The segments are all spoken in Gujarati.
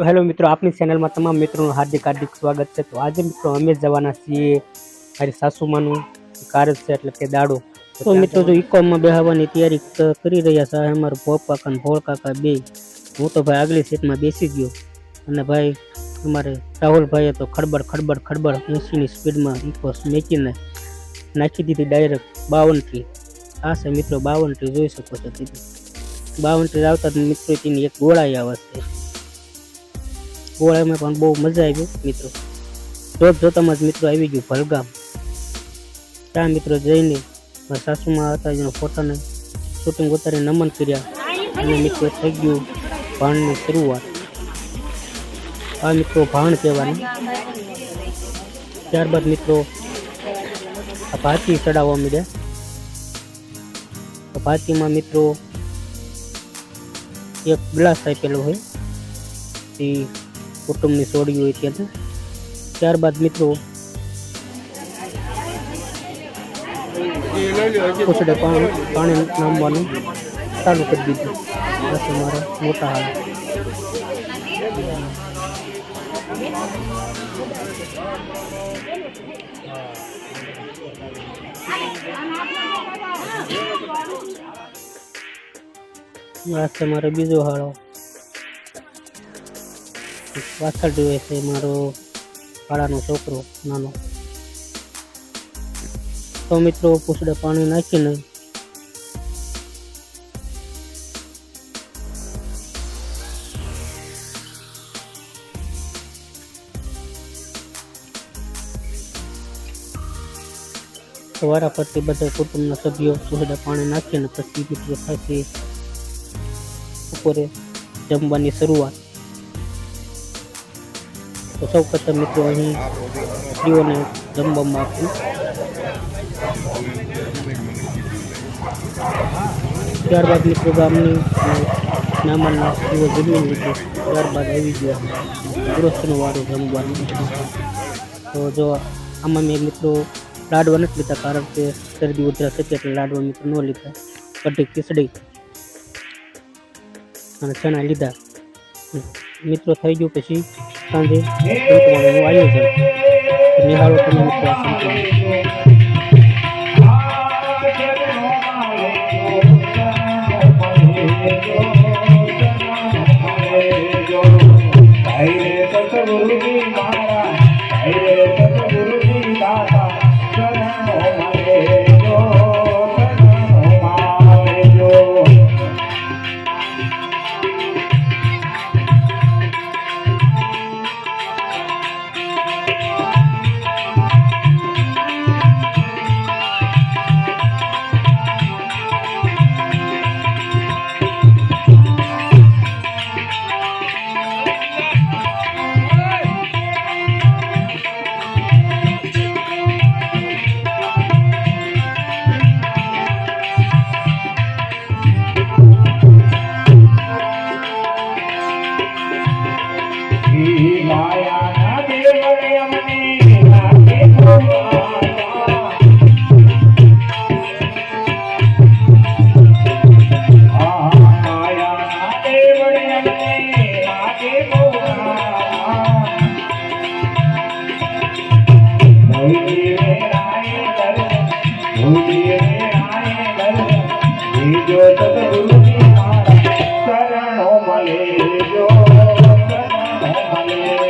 તો હેલો મિત્રો આપની ચેનલમાં તમામ મિત્રોનું હાર્દિક હાર્દિક સ્વાગત છે. તો આજે મિત્રો અમે જવાના છીએ મારી સાસુમાનું કારજ છે એટલે કે દાડો. તો મિત્રો જો ઇકોમમાં બેહવાની તૈયારી કરી રહ્યા છે. અમારા ભોપ કાકા અને ભોળ કાકા બે. હું તો ભાઈ આગલી સીટમાં બેસી ગયો. અને ભાઈ અમારે રાહુલભાઈએ તો ખડબડ ખડબડ ખડબડ એંસીની સ્પીડમાં ઇકો મેચીને નાખી દીધી ડાયરેક્ટ બાવન ટ્રી આ છે મિત્રો બાવન ટ્રી જોઈ શકો છો દીધી બાવન ટ્રી આવતા મિત્રો તેની એક ગોળાઈ આવે છે. ગોળાઈમાં પણ બહુ મજા આવી મિત્રો. જોત જોતામાં જ મિત્રો આવી ગયું ભલગામ. ત્યાં મિત્રો જઈને મારા સાસુમાં હતા જેનો ફોટાને શૂટિંગ ઉતારી નમન કર્યા. અને મિત્રો થઈ ગયું ભાણની શરૂઆત. આ મિત્રો ભાણ કહેવાની ત્યારબાદ મિત્રો આ ભાતી ચડાવવા મળ્યા ભાતીમાં મિત્રો એક ગ્લાસ આપેલો હોય. એ કુટુંબની સોડી હોય ત્યાં ત્યારબાદ મિત્રો પૂછડે પાણી પાણી નામવાનું ચાલુ કરી દીધું. બસ અમારા મોટા હાલ. આ છે બીજો હાળો. જોવે છે મારો ભાડાનો છોકરો, નાનો. તો મિત્રો પૂછડે પાણી નાખીને વારા ફરતી બધા કુટુંબના સભ્યો સુહેડા પાણી નાખીને પછી મિત્રો થાય બપોરે જમવાની શરૂઆત. તો સૌ પ્રથમ મિત્રો અહીં સ્ત્રીઓને જમવામાં આપ્યું ત્યારબાદ મિત્રો ગામની નામાના સ્ત્રીઓ જમી લીધું ત્યારબાદ આવી ગયા. પુરુષનું વાળું જમવાનું. તો જો આમાં મેં મિત્રો લાડવા નથી લીધા કારણ કે શરદી ઉધરસ હતી એટલે લાડવા મિત્રો ન લીધા. કઢી ખીચડી અને ચણા લીધા. મિત્રો થઈ ગયું પછી સાંજે સંતવાણીનું આયોજન નિહાળો તમે મિત્રો Hare Krishna.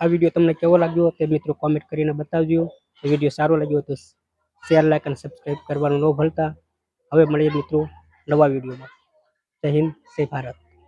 આ વીડિયો તમને કેવો લાગ્યો તે મિત્રો કોમેન્ટ કરીને બતાવજો. વીડિયો સારો લાગ્યો તો શેર લાઈક અને સબસ્ક્રાઈબ કરવાનું ન ભૂલતા. હવે મળીએ મિત્રો નવા વિડીયોમાં. જય હિન્દ, જય ભારત.